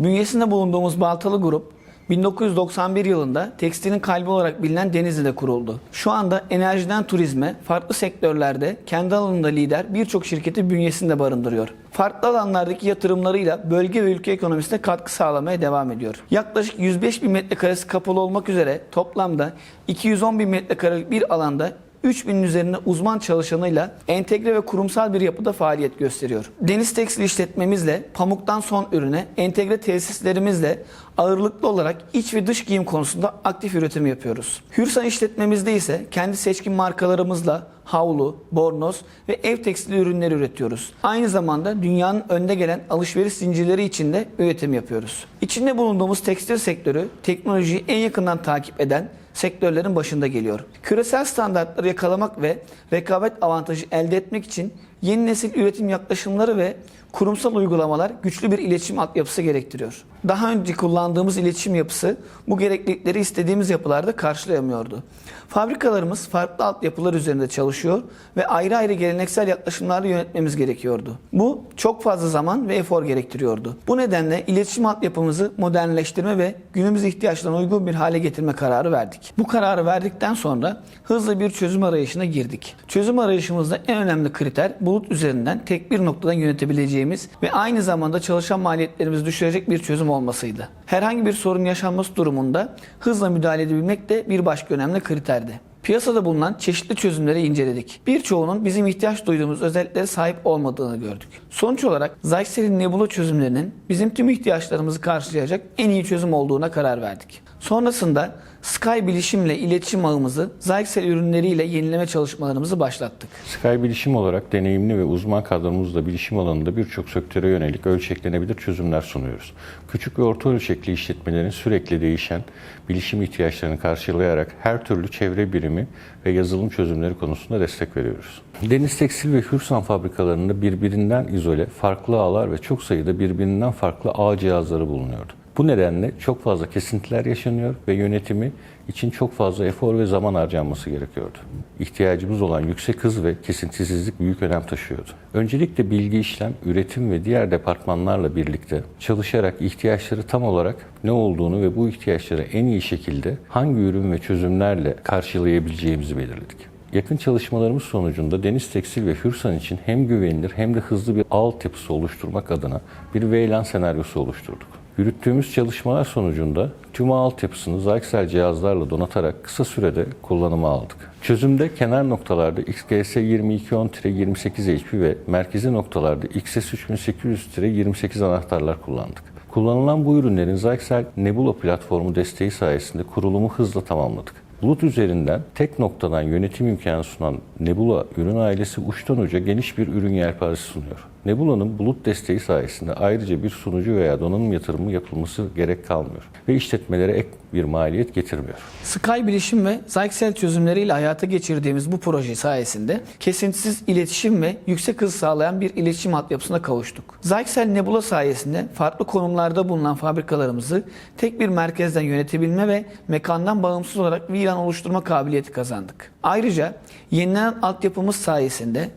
Bünyesinde bulunduğumuz Baltalı Grup 1991 yılında tekstilin kalbi olarak bilinen Denizli'de kuruldu. Şu anda enerjiden turizme, farklı sektörlerde kendi alanında lider birçok şirketi bünyesinde barındırıyor. Farklı alanlardaki yatırımlarıyla bölge ve ülke ekonomisine katkı sağlamaya devam ediyor. Yaklaşık 105 bin metrekaresi kapalı olmak üzere toplamda 210 bin metrekarelik bir alanda 3000'in üzerinde uzman çalışanıyla entegre ve kurumsal bir yapıda faaliyet gösteriyor. Deniz tekstil işletmemizle pamuktan son ürüne entegre tesislerimizle ağırlıklı olarak iç ve dış giyim konusunda aktif üretim yapıyoruz. Hürsan işletmemizde ise kendi seçkin markalarımızla havlu, bornoz ve ev tekstili ürünleri üretiyoruz. Aynı zamanda dünyanın önde gelen alışveriş zincirleri içinde üretim yapıyoruz. İçinde bulunduğumuz tekstil sektörü teknolojiyi en yakından takip eden sektörlerin başında geliyor. Küresel standartları yakalamak ve rekabet avantajı elde etmek için yeni nesil üretim yaklaşımları ve kurumsal uygulamalar güçlü bir iletişim altyapısı gerektiriyor. Daha önce kullandığımız iletişim yapısı bu gereklilikleri istediğimiz yapılarda karşılayamıyordu. Fabrikalarımız farklı altyapılar üzerinde çalışıyor ve ayrı ayrı geleneksel yaklaşımlarla yönetmemiz gerekiyordu. Bu çok fazla zaman ve efor gerektiriyordu. Bu nedenle iletişim altyapımızı modernleştirme ve günümüz ihtiyaçlarına uygun bir hale getirme kararı verdik. Bu kararı verdikten sonra hızlı bir çözüm arayışına girdik. Çözüm arayışımızda en önemli kriter bulut üzerinden tek bir noktadan yönetebileceğimiz ve aynı zamanda çalışan maliyetlerimizi düşürecek bir çözüm olmasıydı. Herhangi bir sorun yaşanması durumunda hızla müdahale edebilmek de bir başka önemli kriterdi. Piyasada bulunan çeşitli çözümleri inceledik. Birçoğunun bizim ihtiyaç duyduğumuz özelliklere sahip olmadığını gördük. Sonuç olarak Zyxel'in Nebula çözümlerinin bizim tüm ihtiyaçlarımızı karşılayacak en iyi çözüm olduğuna karar verdik. Sonrasında Sky Bilişim'le iletişim ağımızı Zyxel ürünleriyle yenileme çalışmalarımızı başlattık. Sky Bilişim olarak deneyimli ve uzman kadromuzla bilişim alanında birçok sektöre yönelik ölçeklenebilir çözümler sunuyoruz. Küçük ve orta ölçekli işletmelerin sürekli değişen bilişim ihtiyaçlarını karşılayarak her türlü çevre birimi ve yazılım çözümleri konusunda destek veriyoruz. Deniz Tekstil ve Hürsan fabrikalarında birbirinden izole, farklı ağlar ve çok sayıda birbirinden farklı ağ cihazları bulunuyordu. Bu nedenle çok fazla kesintiler yaşanıyor ve yönetimi için çok fazla efor ve zaman harcanması gerekiyordu. İhtiyacımız olan yüksek hız ve kesintisizlik büyük önem taşıyordu. Öncelikle bilgi işlem, üretim ve diğer departmanlarla birlikte çalışarak ihtiyaçları tam olarak ne olduğunu ve bu ihtiyaçları en iyi şekilde hangi ürün ve çözümlerle karşılayabileceğimizi belirledik. Yakın çalışmalarımız sonucunda Deniz Tekstil ve Hürsan için hem güvenilir hem de hızlı bir altyapısı oluşturmak adına bir VLAN senaryosu oluşturduk. Yürüttüğümüz çalışmalar sonucunda tüm altyapısını Zyxel cihazlarla donatarak kısa sürede kullanıma aldık. Çözümde kenar noktalarda XGS2210-28 HP ve merkezi noktalarda XS3800-28 anahtarlar kullandık. Kullanılan bu ürünlerin Zyxel Nebula platformu desteği sayesinde kurulumu hızla tamamladık. Bulut üzerinden tek noktadan yönetim imkanı sunan Nebula ürün ailesi uçtan uca geniş bir ürün yelpazesi sunuyor. Nebula'nın bulut desteği sayesinde ayrıca bir sunucu veya donanım yatırımı yapılması gerek kalmıyor ve işletmelere ek bir maliyet getirmiyor. Sky Bilişim ve Zyxel çözümleriyle hayata geçirdiğimiz bu proje sayesinde kesintisiz iletişim ve yüksek hız sağlayan bir iletişim altyapısına kavuştuk. Zyxel Nebula sayesinde farklı konumlarda bulunan fabrikalarımızı tek bir merkezden yönetebilme ve mekandan bağımsız olarak VLAN oluşturma kabiliyeti kazandık. Ayrıca yenilenen altyapımız sayesinde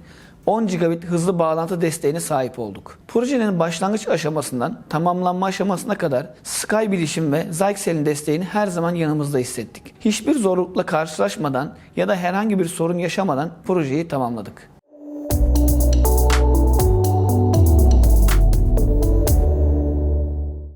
10 gigabit hızlı bağlantı desteğine sahip olduk. Projenin başlangıç aşamasından tamamlanma aşamasına kadar Sky Bilişim ve Zyxel'in desteğini her zaman yanımızda hissettik. Hiçbir zorlukla karşılaşmadan ya da herhangi bir sorun yaşamadan projeyi tamamladık.